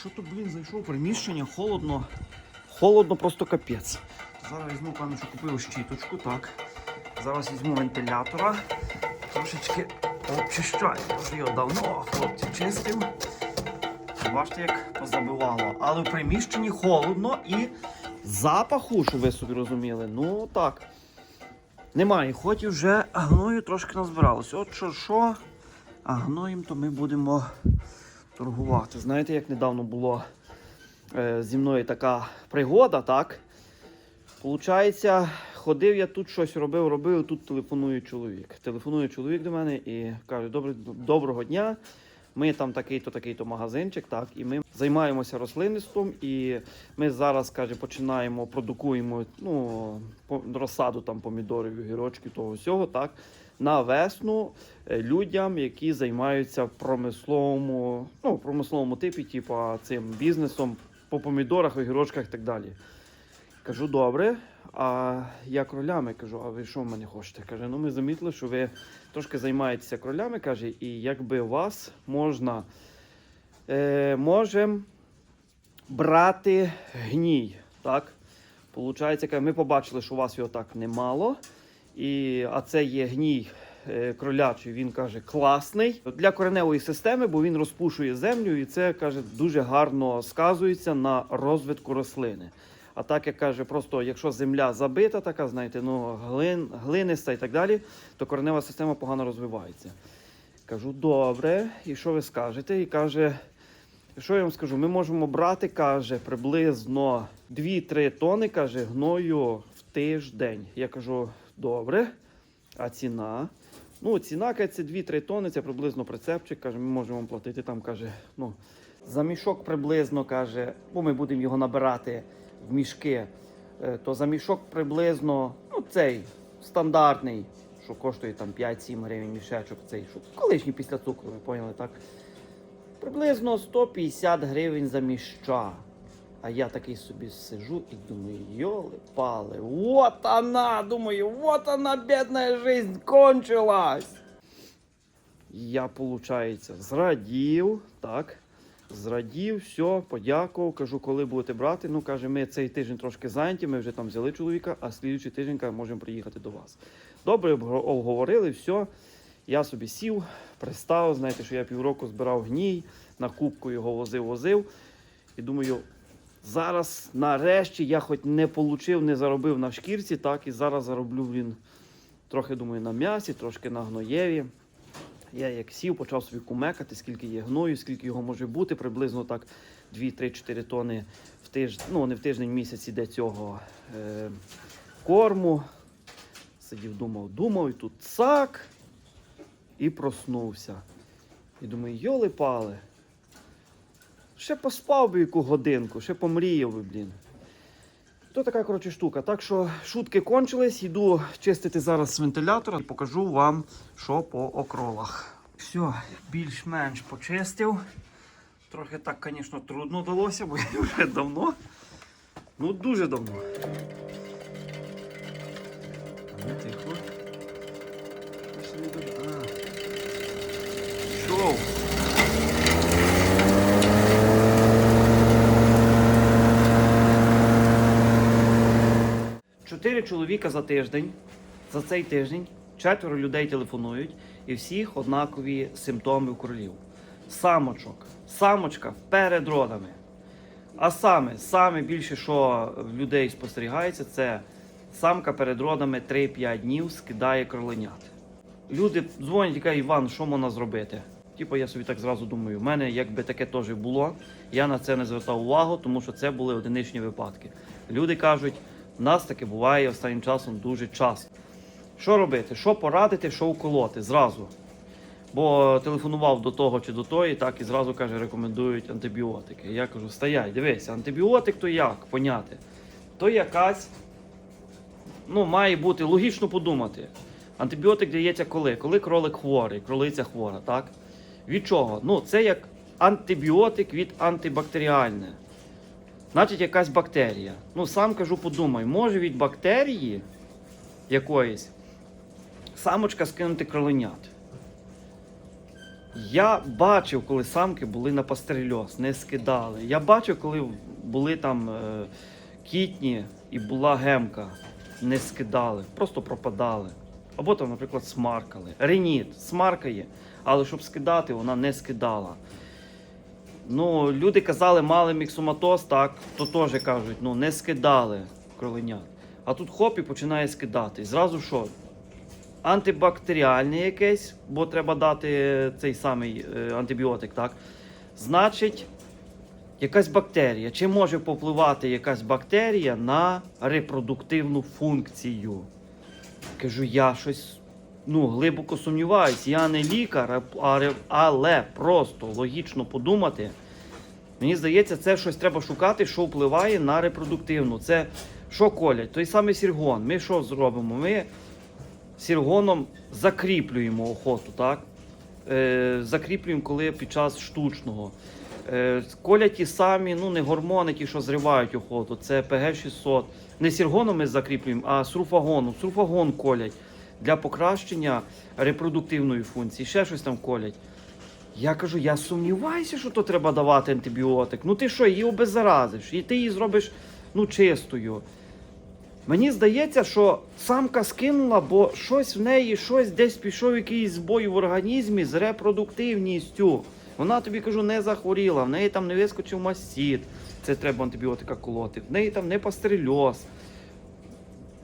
Що тут, блін, зайшов приміщення, холодно. Холодно, просто капець. Зараз візьму, певно, що купив щіточку, так. Зараз візьму вентилятора. Трошечки обчищаю. Я вже його давно, хлопці, чистив. Бачите, як позабивало. Але в приміщенні холодно і запаху, щоб ви собі розуміли. Ну так. Немає, хоч і вже гною трошки назбиралося. От що, що, а гноєм то ми будемо торгувати. Знаєте, як недавно було е, зі мною така пригода, так? Получається, ходив я тут щось робив, робив, тут телефонує чоловік. Телефонує чоловік до мене і каже: Добре, доброго дня. Ми там такий-то, такий-то магазинчик, так, і ми займаємося рослинництвом, і ми зараз, каже, починаємо, продукуємо ну, розсаду там помідорів, огірочків, того всього, так, на весну е, людям, які займаються в промисловому, ну, промисловому типі, типу, цим бізнесом по помідорах, огірочках і так далі. Кажу, добре. А я кролями кажу, а ви що в мене хочете? Каже, ну ми замітили, що ви трошки займаєтеся кролями, каже, і якби вас можна е, можемо брати гній. Так? Получається, ми побачили, що у вас його так немало. І, а це є гній е, кролячий, він каже, класний для кореневої системи, бо він розпушує землю, і це каже дуже гарно сказується на розвитку рослини. А так як каже, просто якщо земля забита, така, знаєте, ну глин, глиниста і так далі, то коренева система погано розвивається. Кажу, добре, і що ви скажете? І каже, що я вам скажу? Ми можемо брати, каже, приблизно 2-3 тони, каже, гною тиждень. Я кажу, добре. А ціна? Ну, ціна це 2-3 тони, це приблизно прицепчик. Каже, ми можемо вам платити там, каже, ну, за мішок приблизно каже, бо ми будемо його набирати в мішки, е, то за мішок приблизно, ну, цей стандартний, що коштує там 5-7 гривень мішечок, цей, що колишній після цукру, ви поняли, так? Приблизно 150 гривень за міща. А я такий собі сижу і думаю, йоли пали, вот она, думаю, вот она, бедная жизнь, кончилась. Я, получається, зрадів, так. Зрадів, все, подякував. Кажу, коли будете брати. Ну, каже, ми цей тиждень трошки зайняті, ми вже там взяли чоловіка, а слідуючий тиждень можемо приїхати до вас. Добре, обговорили, все. Я собі сів, пристав, знаєте, що я півроку збирав гній, на кубку його возив, возив. І думаю, зараз нарешті я хоч не получив, не заробив на шкірці, так, і зараз зароблю, блін, трохи думаю, на м'ясі, трошки на гноєві. Я як сів, почав собі кумекати, скільки є гною, скільки його може бути, приблизно так 2-3-4 тони в тиждень, ну не в тиждень місяць іде цього е, корму. Сидів, думав, думав, і тут цак, і проснувся. І думаю, йоли пали. Ще поспав би яку годинку, ще помріяв би, блін. То така коротше штука. Так що шутки кончились, йду чистити зараз вентилятор і покажу вам, що по окролах. Все, більш-менш почистив. Трохи так, звісно, трудно далося, бо я вже давно. Ну, дуже давно. А ну тихо. Щось дуже. Чотири чоловіка за тиждень, за цей тиждень, четверо людей телефонують, і всіх однакові симптоми у королів. Самочок, самочка перед родами. А саме, саме більше, що в людей спостерігається, це самка перед родами 3-5 днів скидає кроленят. Люди дзвонять і кажуть, Іван, що можна зробити? Типу, я собі так зразу думаю, в мене якби таке теж було, я на це не звертав увагу, тому що це були одиничні випадки. Люди кажуть, в нас таке буває останнім часом дуже часто. Що робити? Що порадити, що уколоти зразу. Бо телефонував до того чи до тої, так і зразу каже, рекомендують антибіотики. Я кажу, стоять, дивись, антибіотик то як поняти? То якась, ну, має бути логічно подумати. Антибіотик дається коли? Коли кролик хворий, кролиця хвора, так? Від чого? Ну, це як антибіотик від антибактеріальне. Значить, якась бактерія. Ну, сам кажу, подумай, може від бактерії якоїсь самочка скинути кроленят. Я бачив, коли самки були на пастерельоз, не скидали. Я бачив, коли були там е, кітні і була гемка, не скидали, просто пропадали. Або там, наприклад, смаркали. Реніт смаркає, але щоб скидати, вона не скидала. Ну, люди казали, мали міксоматоз, так, то теж кажуть, ну не скидали кроленят. А тут хоп і починає скидати. І зразу що? Антибактеріальне якесь, бо треба дати цей самий е, антибіотик, так? Значить, якась бактерія. Чи може попливати якась бактерія на репродуктивну функцію? Кажу, я щось ну, глибоко сумніваюсь. Я не лікар, але просто логічно подумати. Мені здається, це щось треба шукати, що впливає на репродуктивну. Це що колять? Той самий сіргон. Ми що зробимо? Ми сіргоном закріплюємо охоту, так? Е, закріплюємо, коли під час штучного. Е, колять ті самі, ну не гормони, ті, що зривають охоту. Це ПГ-600. Не сіргоном ми закріплюємо, а сруфагоном. Сруфагон колять для покращення репродуктивної функції. Ще щось там колять. Я кажу, я сумніваюся, що то треба давати антибіотик. Ну ти що, її обеззаразиш, і ти її зробиш ну, чистою. Мені здається, що самка скинула, бо щось в неї, щось десь пішов якийсь збой в організмі з репродуктивністю. Вона тобі кажу, не захворіла, в неї там не вискочив мастит, це треба антибіотика колоти, в неї там не пастерельоз.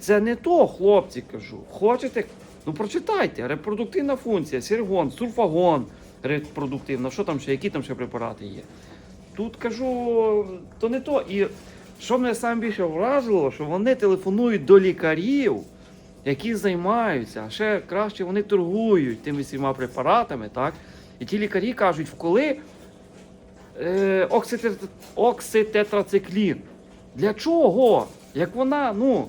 Це не то, хлопці, кажу. Хочете? Ну прочитайте, репродуктивна функція, сіргон, сульфагон, репродуктивна, що там ще, які там ще препарати є. Тут кажу, то не то. І що мене саме більше вразило, що вони телефонують до лікарів, які займаються, а ще краще вони торгують тими всіма препаратами, так? І ті лікарі кажуть, вколи е, окситет, окситетрациклін. Для чого? Як вона, ну,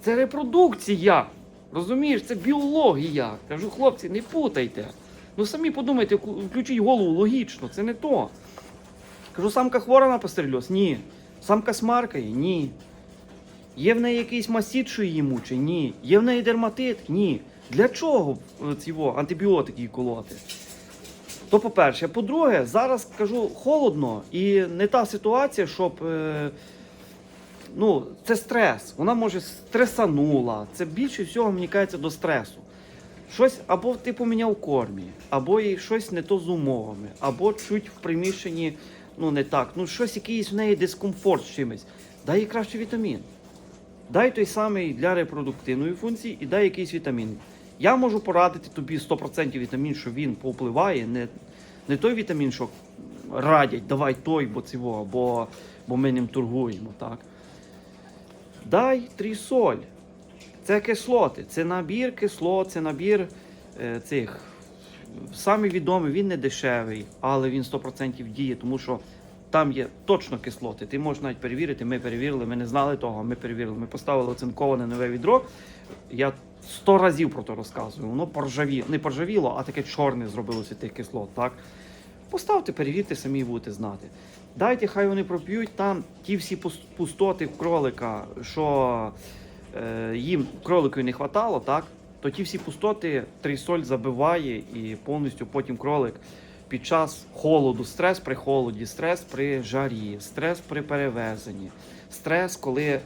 це репродукція. Розумієш, це біологія. Кажу, хлопці, не путайте. Ну самі подумайте, включіть голову логічно, це не то. Кажу, самка хвора на пастерельоз? Ні. Самка смаркає? Ні. Є в неї якийсь мастит, що її мучить? Ні. Є в неї дерматит? Ні. Для чого ці антибіотики їй колоти? То по-перше. По-друге, зараз кажу холодно і не та ситуація, щоб. Е, ну, це стрес. Вона може стресанула. Це більше всього мені кажеться до стресу. Щось або ти поміняв кормі, або їй щось не то з умовами, або чуть в приміщенні ну не так. Ну, щось якийсь в неї дискомфорт з чимось. Дай їй краще вітамін. Дай той самий для репродуктивної функції і дай якийсь вітамін. Я можу порадити тобі 100% вітамін, що він повпливає, не, не той вітамін, що радять, давай той, бо цього, бо, бо ми ним торгуємо. так. Дай трісоль. Це кислоти, це набір кислот, це набір е, цих. Самий відомий, він не дешевий, але він 100% діє, тому що там є точно кислоти. Ти можеш навіть перевірити. Ми перевірили, ми не знали того, ми перевірили. Ми поставили оцинковане нове відро. Я сто разів про це розказую. Воно поржавіло, не поржавіло, а таке чорне зробилося тих кислот. Так? Поставте, перевірте, самі будете знати. Дайте, хай вони проп'ють там ті всі пустоти кролика, що е, їм кролику не хватало, так? То ті всі пустоти трисоль забиває і повністю потім кролик під час холоду, стрес при холоді, стрес при жарі, стрес при перевезенні, стрес, коли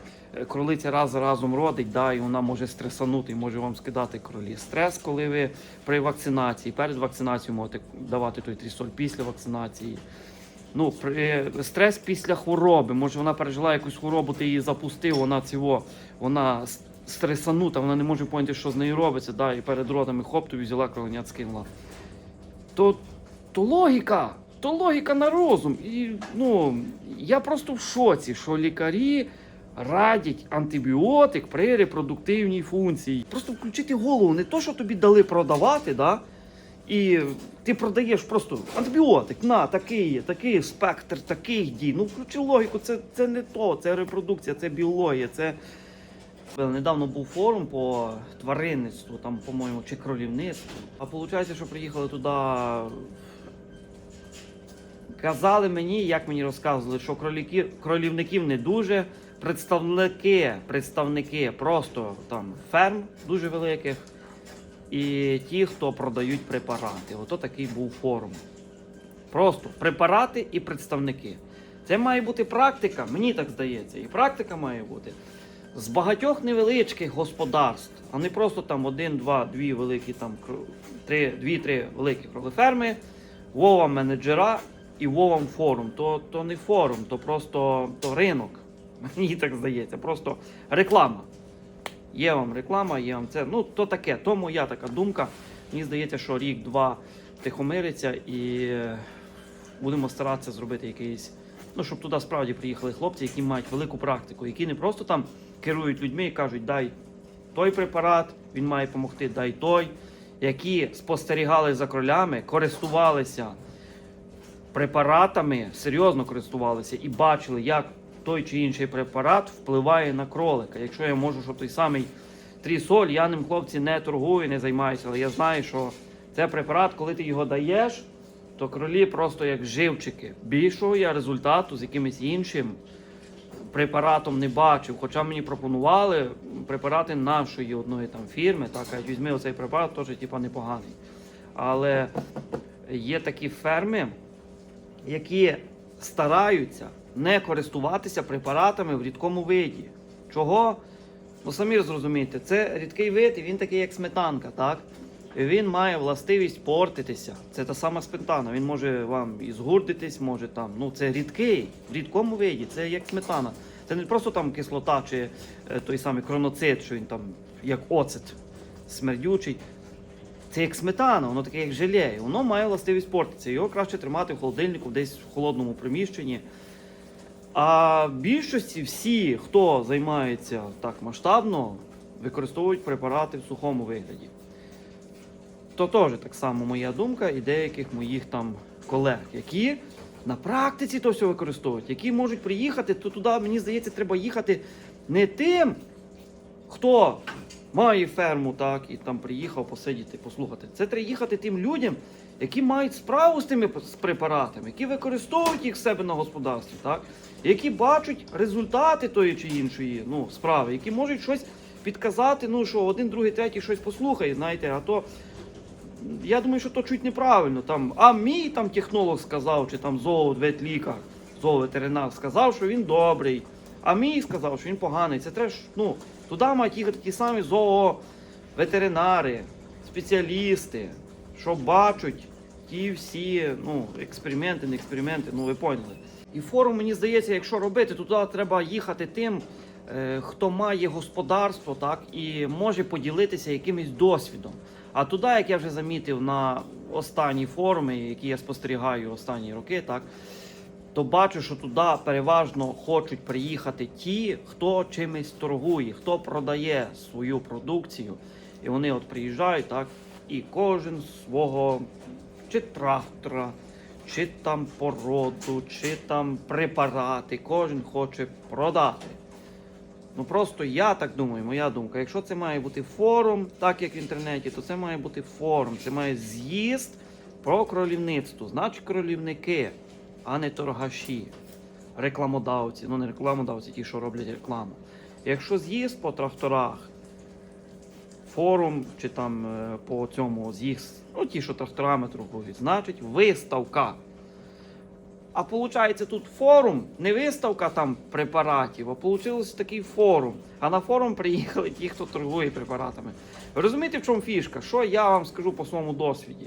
кролиця раз за разом родить, да, і вона може стресанути може вам скидати кролі. Стрес, коли ви при вакцинації, перед вакцинацією можете давати той трісоль після вакцинації. Ну, при, стрес після хвороби. Може, вона пережила якусь хворобу, ти її запустив, вона цього, вона стресанута, вона не може поняти, що з нею робиться, да, і перед родами хоп, тобі взяла кроленят скинула. То, то логіка, то логіка на розум. І, ну, я просто в шоці, що лікарі радять антибіотик при репродуктивній функції. Просто включити голову, не то, що тобі дали продавати, да, і ти продаєш просто антибіотик, на такий, такий спектр таких дій. Ну включи логіку, це, це не то, це репродукція, це біологія, це. Недавно був форум по тваринництву, там, по-моєму, чи кролівництву. А виходить, що приїхали туди. Казали мені, як мені розказували, що кроліки, кролівників не дуже. Представники, представники просто там ферм дуже великих і ті, хто продають препарати. Ото такий був форум. Просто препарати і представники. Це має бути практика, мені так здається, і практика має бути з багатьох невеличких господарств, а не просто там один, два, дві великі там три, дві-три великі кролеферми, Вова менеджера і Вовам форум. То, то не форум, то просто то ринок. Мені так здається, просто реклама. Є вам реклама, є вам це. Ну, то таке, то моя така думка. Мені здається, що рік-два тихомириться і будемо старатися зробити якийсь. Ну, щоб туди справді приїхали хлопці, які мають велику практику, які не просто там керують людьми і кажуть, дай той препарат, він має допомогти, дай той, які спостерігали за кролями, користувалися препаратами, серйозно користувалися і бачили, як той чи інший препарат впливає на кролика. Якщо я можу, що той самий трісоль, я ним хлопці не торгую, не займаюся, але я знаю, що це препарат, коли ти його даєш, то кролі просто як живчики. Більшого я результату з якимось іншим препаратом не бачив. Хоча мені пропонували препарати нашої одної там фірми, так кажуть, візьми оцей препарат, теж типа непоганий. Але є такі ферми, які стараються не користуватися препаратами в рідкому виді. Чого? Ну самі зрозумієте, це рідкий вид, і він такий, як сметанка, так? Він має властивість портитися. Це та сама сметана. Він може вам і згурдитись, може там. Ну це рідкий, в рідкому виді, це як сметана. Це не просто там кислота чи е, той самий кроноцит, що він там як оцет смердючий. Це як сметана, воно таке як желе. Воно має властивість портитися. Його краще тримати в холодильнику, десь в холодному приміщенні. А в більшості всі, хто займається так масштабно, використовують препарати в сухому вигляді. То теж так само моя думка і деяких моїх там колег, які на практиці то все використовують, які можуть приїхати, то туди, мені здається, треба їхати не тим, хто має ферму, так, і там приїхав посидіти, послухати. Це треба їхати тим людям, які мають справу з тими з препаратами, які використовують їх в себе на господарстві, так, які бачать результати тої чи іншої ну, справи, які можуть щось підказати, ну що один, другий, третій щось послухає, знаєте, а то. Я думаю, що то чуть неправильно. Там, а мій там технолог сказав, чи там зооветлікар, зооветеринар сказав, що він добрий. А мій сказав, що він поганий. Це треба ну, туди мають їхати ті самі зооветеринари, спеціалісти, що бачать ті всі ну, експерименти, не експерименти, ну ви поняли. І форум, мені здається, якщо робити, то туди треба їхати тим, е, хто має господарство, так, і може поділитися якимось досвідом. А туди, як я вже замітив на останні форуми, які я спостерігаю останні роки, так, то бачу, що туди переважно хочуть приїхати ті, хто чимось торгує, хто продає свою продукцію. І вони от приїжджають, так, і кожен свого чи трактора, чи там породу, чи там препарати, кожен хоче продати. Ну просто я так думаю, моя думка. Якщо це має бути форум, так як в інтернеті, то це має бути форум. Це має з'їзд про кролівництво. Значить, кролівники, а не торгаші, рекламодавці. Ну не рекламодавці, ті, що роблять рекламу. Якщо з'їзд по тракторах, форум чи там е, по цьому з'їзд, ну ті, що тракторами торгують, значить виставка. А виходить, тут форум, не виставка там препаратів, а вийшов такий форум. А на форум приїхали ті, хто торгує препаратами. Ви розумієте, в чому фішка? Що я вам скажу по своєму досвіді?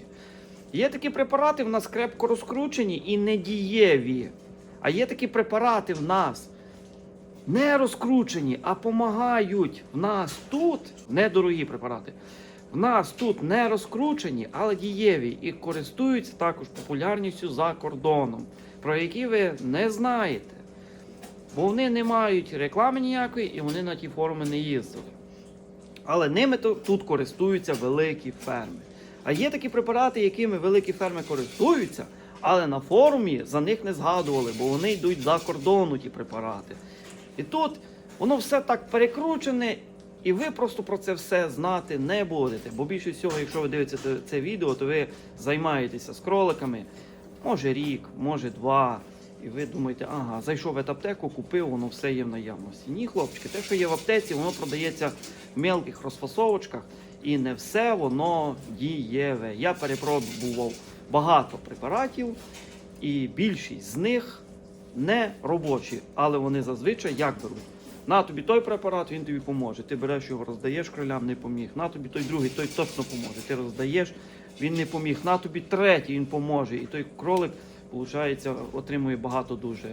Є такі препарати в нас крепко розкручені і недієві. А є такі препарати в нас не розкручені, а допомагають. В нас тут недорогі препарати. В нас тут не розкручені, але дієві і користуються також популярністю за кордоном, про які ви не знаєте. Бо вони не мають реклами ніякої і вони на ті форуми не їздили. Але ними тут користуються великі ферми. А є такі препарати, якими великі ферми користуються, але на форумі за них не згадували, бо вони йдуть за кордону, ті препарати. І тут воно все так перекручене, і ви просто про це все знати не будете. Бо більше всього, якщо ви дивитеся це, відео, то ви займаєтеся з кроликами, може рік, може два. і ви думаєте, ага, зайшов в аптеку, купив, воно все є в наявності. Ні, хлопчики, те, що є в аптеці, воно продається в мелких розфасовочках, і не все воно дієве. Я перепробував багато препаратів, і більшість з них не робочі, але вони зазвичай як беруть. На тобі той препарат, він тобі поможе. Ти береш його, роздаєш кролям, не поміг. На тобі той другий, той точно поможе. Ти роздаєш, він не поміг. На тобі третій, він поможе. І той кролик, виходить, отримує багато дуже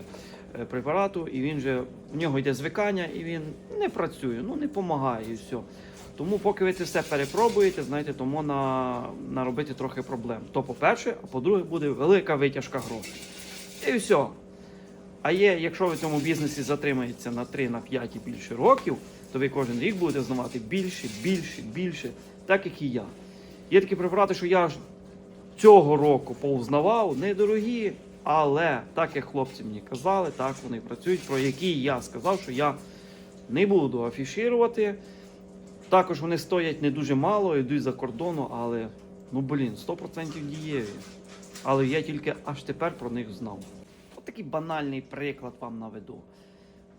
е, препарату, і він же в нього йде звикання, і він не працює, ну не допомагає і все. Тому, поки ви це все перепробуєте, знаєте, тому на, наробити трохи проблем. То по-перше, а по-друге, буде велика витяжка грошей. І все. А є, якщо ви в цьому бізнесі затримаєтеся на 3, на 5 і більше років, то ви кожен рік будете знавати більше, більше, більше, так як і я. Є такі препарати, що я цього року повзнавав, недорогі, але так як хлопці мені казали, так вони працюють, про які я сказав, що я не буду афішувати. Також вони стоять не дуже мало, йдуть за кордону, але ну блін, 100% дієві. Але я тільки аж тепер про них знав. От такий банальний приклад вам наведу.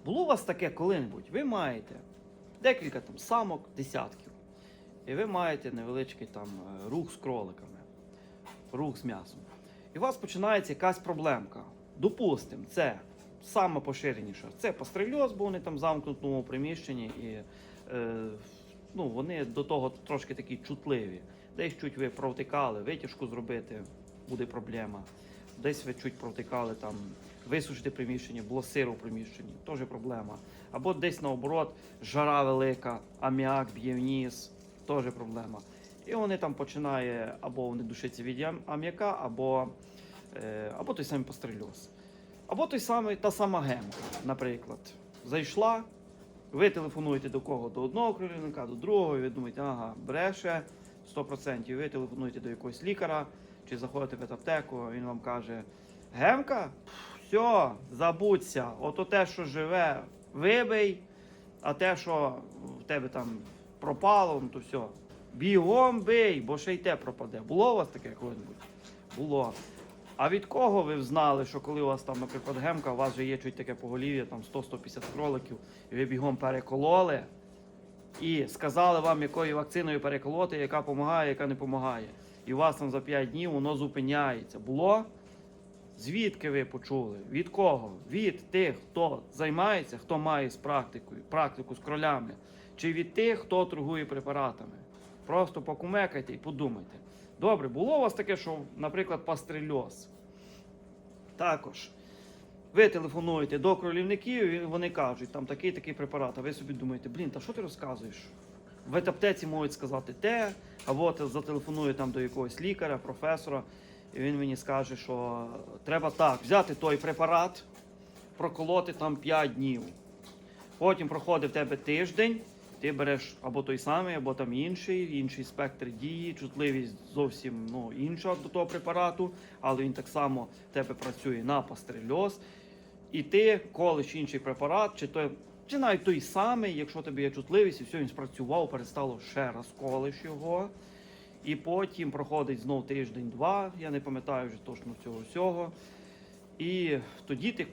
Було у вас таке коли-небудь? Ви маєте декілька там самок, десятків. І ви маєте невеличкий там е, рух з кроликами, рух з м'ясом. І у вас починається якась проблемка. Допустимо, це саме поширеніша. Це пастрельоз, бо вони там в замкнутому приміщенні і е, ну, вони до того трошки такі чутливі. Десь чуть ви провтикали, витяжку зробити, буде проблема. Десь ви чуть провтикали там, висушити приміщення, було сиро в приміщенні, теж проблема. Або десь наоборот, жара велика, аміак б'є вниз, теж проблема. І вони там починає або вони душаться від аміака, або, е, або той самий пастрельоз. Або той самий, та сама гемка, наприклад. Зайшла, ви телефонуєте до кого? До одного керівника, до другого, і ви думаєте, ага, бреше 100%. Ви телефонуєте до якогось лікаря чи заходите в аптеку, він вам каже: Гемка, все, забудься, ото те, що живе, вибий, а те, що в тебе там пропало, ну то все. Бігом бий, бо ще й те пропаде. Було у вас таке коли-небудь? Було. А від кого ви знали, що коли у вас там, наприклад, гемка, у вас вже є чуть таке поголів'я, там 100-150 кроликів, і ви бігом перекололи, і сказали вам, якою вакциною переколоти, яка допомагає, яка не допомагає. І у вас там за 5 днів воно зупиняється. Було? Звідки ви почули? Від кого? Від тих, хто займається, хто має з практикою, практику з кролями, чи від тих, хто торгує препаратами. Просто покумекайте і подумайте. Добре, було у вас таке, що, наприклад, пастрельоз. Також. Ви телефонуєте до кролівників, і вони кажуть, там такий такий препарат. А ви собі думаєте, блін, та що ти розказуєш? В аптеці можуть сказати те, або ти зателефонує там до якогось лікаря, професора, і він мені скаже, що треба так, взяти той препарат, проколоти там 5 днів. Потім проходить в тебе тиждень, ти береш або той самий, або там інший, інший спектр дії, чутливість зовсім ну, інша до того препарату, але він так само в тебе працює на пастрельоз. І ти колиш інший препарат, чи той, чи навіть той самий, якщо тобі є чутливість, і все, він спрацював, перестало ще раз колиш його. І потім проходить знов тиждень-два, я не пам'ятаю вже точно цього всього. І тоді ти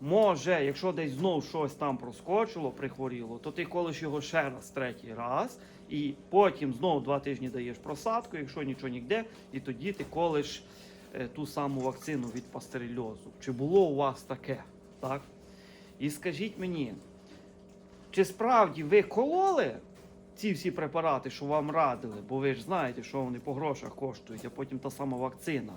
може, якщо десь знов щось там проскочило, прихворіло, то ти колиш його ще раз, третій раз, і потім знов два тижні даєш просадку, якщо нічого ніде, і тоді ти колиш е, ту саму вакцину від пастерельозу. Чи було у вас таке? Так? І скажіть мені, чи справді ви кололи ці всі препарати, що вам радили, бо ви ж знаєте, що вони по грошах коштують, а потім та сама вакцина.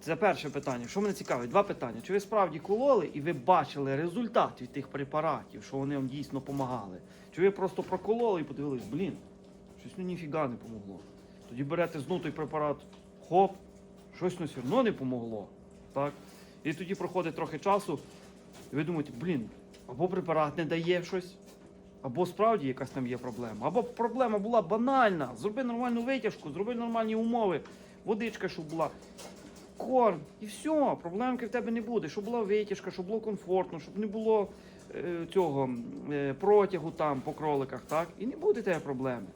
Це перше питання. Що мене цікавить? Два питання. Чи ви справді кололи і ви бачили результат від тих препаратів, що вони вам дійсно допомагали? Чи ви просто прокололи і подивились, блін, щось ну ніфіга не помогло. Тоді берете знову той препарат, хоп, щось ну все одно не помогло. Так? І тоді проходить трохи часу, і ви думаєте, блін, або препарат не дає щось, або справді якась там є проблема. Або проблема була банальна. Зроби нормальну витяжку, зроби нормальні умови, водичка, щоб була корм, і все, проблемки в тебе не буде. Щоб була витяжка, щоб було комфортно, щоб не було е, цього е, протягу там по кроликах, так? І не буде тебе проблеми.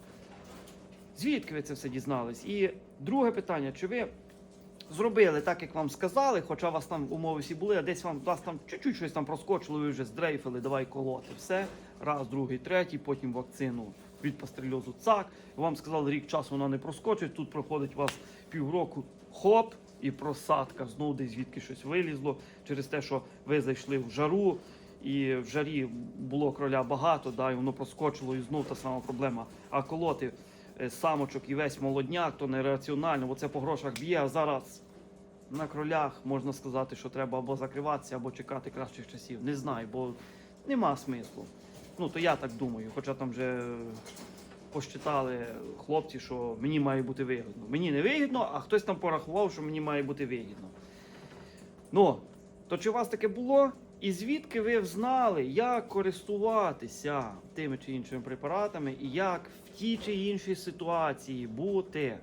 Звідки ви це все дізнались? І друге питання: чи ви зробили так, як вам сказали, хоча у вас там умови всі були, а десь вам вас там чуть-чуть щось там проскочило, ви вже здрейфили, давай колоти. Все, раз, другий, третій, потім вакцину від пастерельозу цак. Вам сказали, рік часу вона не проскочить. Тут проходить у вас півроку хоп і просадка. Знову десь звідки щось вилізло через те, що ви зайшли в жару. І в жарі було кроля багато, да, і воно проскочило, і знов та сама проблема. А колоти самочок і весь молодняк, то нераціонально, бо це по грошах б'є. А зараз на кролях можна сказати, що треба або закриватися, або чекати кращих часів. Не знаю, бо нема смислу. Ну, то я так думаю, хоча там вже е, посчитали хлопці, що мені має бути вигідно. Мені не вигідно, а хтось там порахував, що мені має бути вигідно. Ну, то чи у вас таке було? І звідки ви знали, як користуватися тими чи іншими препаратами, і як в тій чи іншій ситуації бути,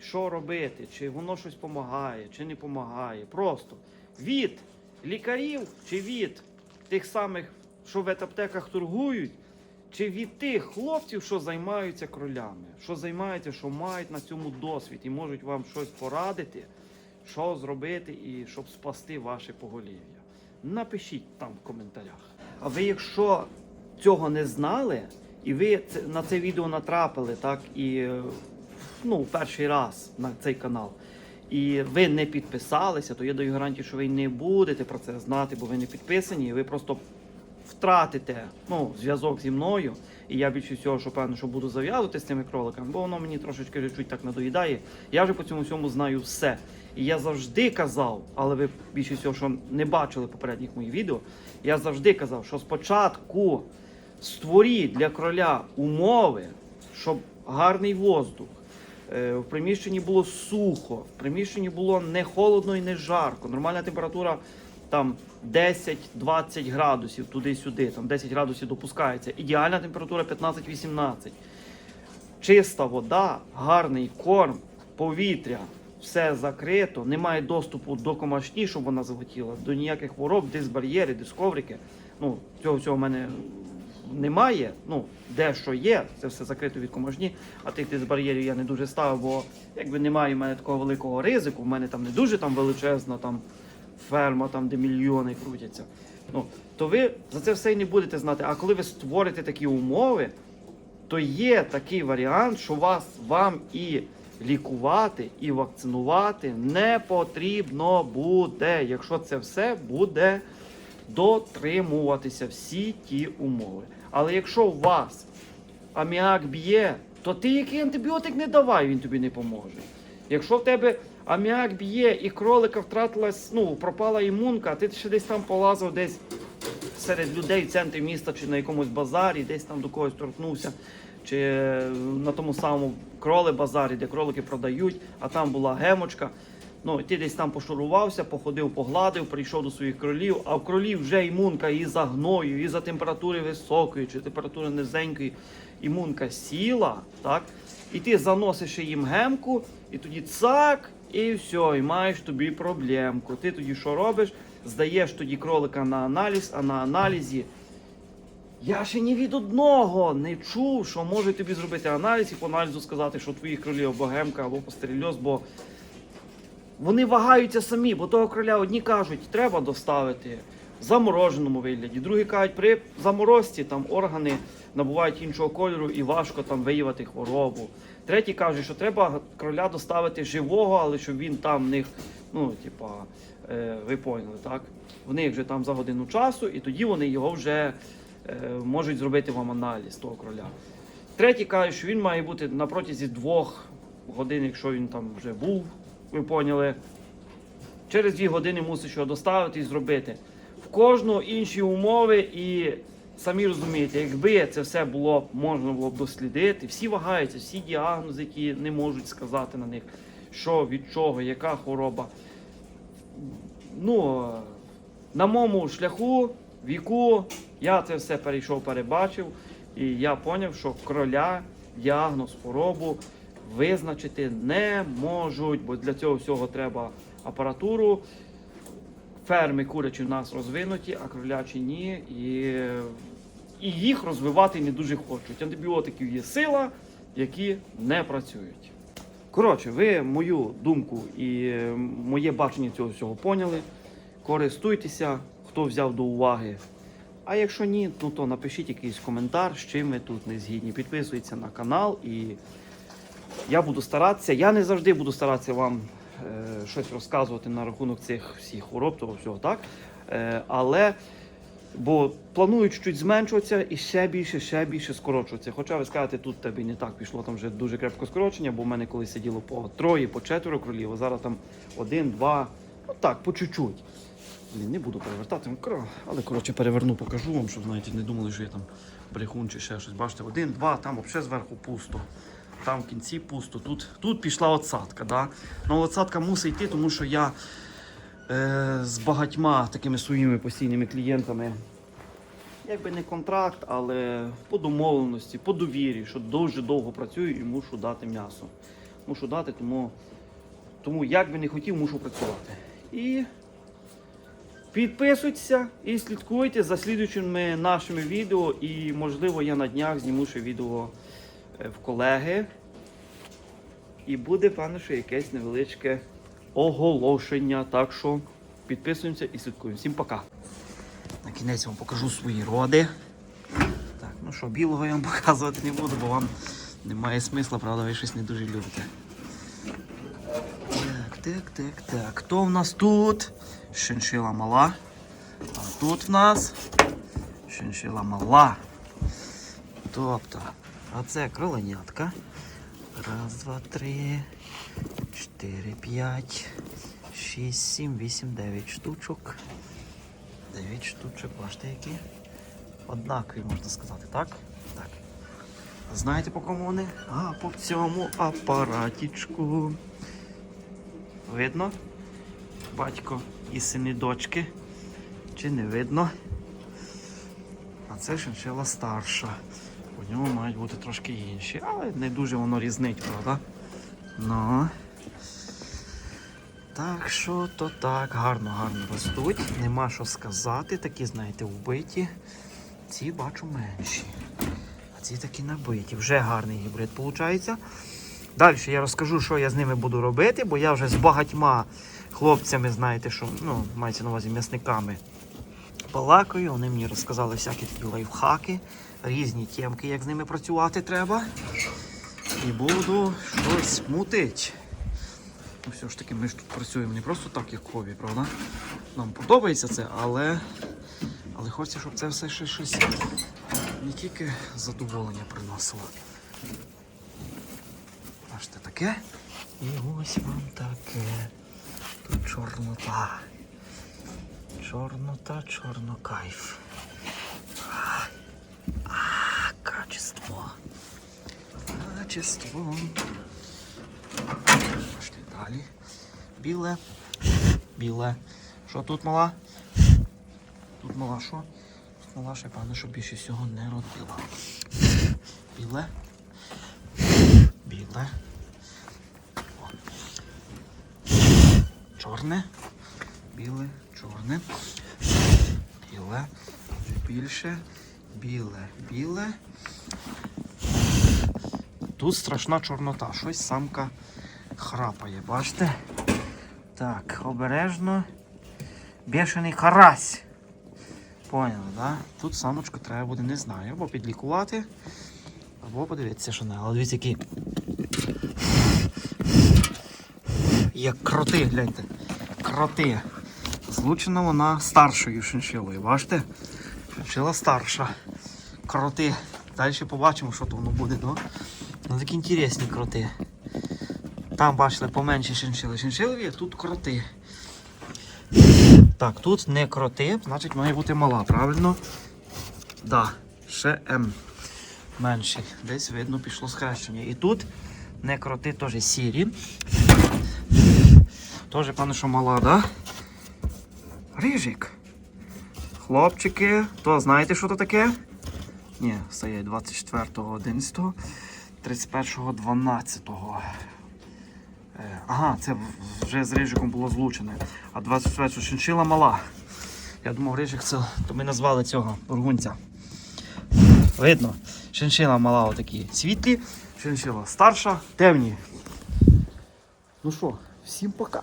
що робити, чи воно щось допомагає, чи не допомагає. Просто від лікарів чи від тих самих, що в ветаптеках торгують, чи від тих хлопців, що займаються кролями, що займаються, що мають на цьому досвід і можуть вам щось порадити, що зробити і щоб спасти ваше поголів'я. Напишіть там в коментарях. А ви, якщо цього не знали, і ви на це відео натрапили, так, і ну, перший раз на цей канал, і ви не підписалися, то я даю гарантію, що ви не будете про це знати, бо ви не підписані, і ви просто втратите ну, зв'язок зі мною. І я більше всього, що певно, що буду зав'язувати з цими кроликами, бо воно мені трошечки чуть так надоїдає. Я вже по цьому всьому знаю все. І я завжди казав, але ви більше всього, що не бачили попередніх моїх відео, я завжди казав, що спочатку створіть для кроля умови, щоб гарний воздух. е, В приміщенні було сухо, в приміщенні було не холодно і не жарко. Нормальна температура там 10-20 градусів туди-сюди, там 10 градусів допускається. Ідеальна температура 15-18. Чиста вода, гарний корм, повітря, все закрито, немає доступу до комашні, щоб вона захотіла, до ніяких хвороб, дисбар'єри, дисковрики. Ну, цього всього в мене немає. Ну, де що є, це все закрито від комашні, а тих дисбар'єрів я не дуже ставив, бо якби немає в мене такого великого ризику, в мене там не дуже там величезна там ферма, там, де мільйони крутяться. Ну, то ви за це все і не будете знати. А коли ви створите такі умови, то є такий варіант, що вас вам і лікувати, і вакцинувати не потрібно буде, якщо це все буде дотримуватися всі ті умови. Але якщо у вас аміак б'є, то ти який антибіотик не давай, він тобі не поможе. Якщо в тебе аміак б'є і кролика втратилась, ну, пропала імунка, а ти ще десь там полазив десь серед людей в центрі міста чи на якомусь базарі, десь там до когось торкнувся, чи е, на тому самому кроли базарі, де кролики продають, а там була гемочка. Ну, ти десь там пошурувався, походив, погладив, прийшов до своїх кролів, а в кролів вже імунка і за гною, і за температури високої, чи температури низенької, імунка сіла, так? І ти заносиш їм гемку, і тоді цак, і все, і маєш тобі проблемку. Ти тоді що робиш? Здаєш тоді кролика на аналіз, а на аналізі. Я ще ні від одного не чув, що може тобі зробити аналіз і по аналізу сказати, що твої кролів або гемка, або пострільоз, бо вони вагаються самі, бо того кроля одні кажуть, треба доставити в замороженому вигляді. Другі кажуть, при заморозці там органи набувають іншого кольору і важко там виявити хворобу. Треті кажуть, що треба кроля доставити живого, але щоб він там в них, ну, типа, е, ви поняли, так? В них вже там за годину часу, і тоді вони його вже е, можуть зробити вам аналіз того кроля. Треті кажуть, що він має бути на протязі двох годин, якщо він там вже був, ви поняли. Через дві години мусиш його доставити і зробити. Кожного інші умови, і самі розумієте, якби це все було можна було б дослідити, всі вагаються, всі діагнози, які не можуть сказати на них, що від чого, яка хвороба. Ну, на моєму шляху, віку, я це все перейшов, перебачив, і я зрозумів, що кроля діагноз хворобу визначити не можуть, бо для цього всього треба апаратуру. Ферми курячі в нас розвинуті, а кролячі ні. І, і їх розвивати не дуже хочуть. Антибіотиків є сила, які не працюють. Коротше, ви мою думку і моє бачення цього всього поняли. Користуйтеся, хто взяв до уваги. А якщо ні, ну то напишіть якийсь коментар, з чим ви тут не згідні. Підписуйтесь на канал і я буду старатися. Я не завжди буду старатися вам щось розказувати на рахунок цих всіх хвороб, того всього, так? Е, але бо планують чуть зменшуватися і ще більше, ще більше скорочуватися. Хоча ви скажете, тут тебе не так пішло, там вже дуже крепко скорочення, бо в мене колись сиділо по троє, по четверо кролів, а зараз там один, два, ну так, по чуть-чуть. Не буду перевертати, але коротше переверну, покажу вам, щоб знаєте, не думали, що я там брехун чи ще щось. Бачите, один, два, там взагалі зверху пусто. Там в кінці пусто. Тут, тут пішла отсадка. Да? Ну, отсадка мусить йти, тому що я е, з багатьма такими своїми постійними клієнтами, якби не контракт, але по домовленості, по довірі, що дуже довго працюю і мушу дати м'ясо. Мушу дати, тому, тому як би не хотів, мушу працювати. І Підписуйтеся і слідкуйте за слідуючими нашими відео. І, можливо, я на днях зніму ще відео в колеги. І буде, певно, що якесь невеличке оголошення. Так що підписуємося і слідкуємо. Всім пока. На кінець вам покажу свої роди. Так, ну що, білого я вам показувати не буду, бо вам немає смисла, правда, ви щось не дуже любите. Так, так, так, так. Хто в нас тут? Шиншила мала. А тут в нас шиншила мала. Тобто, а це кроленятка. Раз, два, три, чотири, п'ять, шість, сім, вісім, дев'ять штучок. Дев'ять штучок, бачите які? Однакові, можна сказати, так? Так. Знаєте по кому вони? А, по цьому апаратічку. Видно? Батько і сини дочки. Чи не видно? А це шиншила старша. У нього мають бути трошки інші, але не дуже воно різнить, правда? Ну. Так що то так, гарно, гарно ростуть. Нема що сказати, такі, знаєте, вбиті. Ці бачу менші. А ці такі набиті. Вже гарний гібрид виходить. Далі я розкажу, що я з ними буду робити, бо я вже з багатьма хлопцями, знаєте, що ну, мається на увазі м'ясниками. Балакаю, вони мені розказали всякі такі лайфхаки, різні тємки, як з ними працювати треба. І буду щось мутить. Ну, все ж таки, ми ж тут працюємо не просто так, як хобі, правда? Нам подобається це, але, але хочеться, щоб це все ще щось не тільки задоволення приносило. Бачите, таке. І ось вам таке. Тут чорнота. Чорнота, чорнокайф. А, качество. Качество. Пішли далі. Біле. Біле. Що тут мала? Тут мала що? Тут мала ще певно, що більше всього не родила. Біле. Біле. О. Чорне. Біле, чорне. Біле. Більше. Біле, біле. Тут страшна чорнота. Щось самка храпає, бачите? Так, обережно. Бешений карась. Поняли, да? Тут самочку треба буде, не знаю, або підлікувати, або подивитися, що не. Але дивіться, які. Як кроти, гляньте. Кроти. Злучена вона старшою шиншилою, бачите? Шиншила старша. Кроти. Далі побачимо, що то воно буде, ну. Ну такі інтересні кроти. Там бачили поменші шиншили. Шиншилові, а тут кроти. Так, тут не кроти, значить має бути мала, правильно? Да, ще М. Менший. Десь видно пішло схрещення. І тут не кроти теж сірі. Теж, певно, що мала, да? Рижик. Хлопчики, то знаєте, що то таке? Ні, це є 24.11, 31.12. Е, Ага, це вже з рижиком було злучене. А 24-го шиншила мала. Я думав, рижик це. То ми назвали цього бургунця. Видно, шиншила мала отакі світлі, шиншила старша, темні. Ну що, всім пока.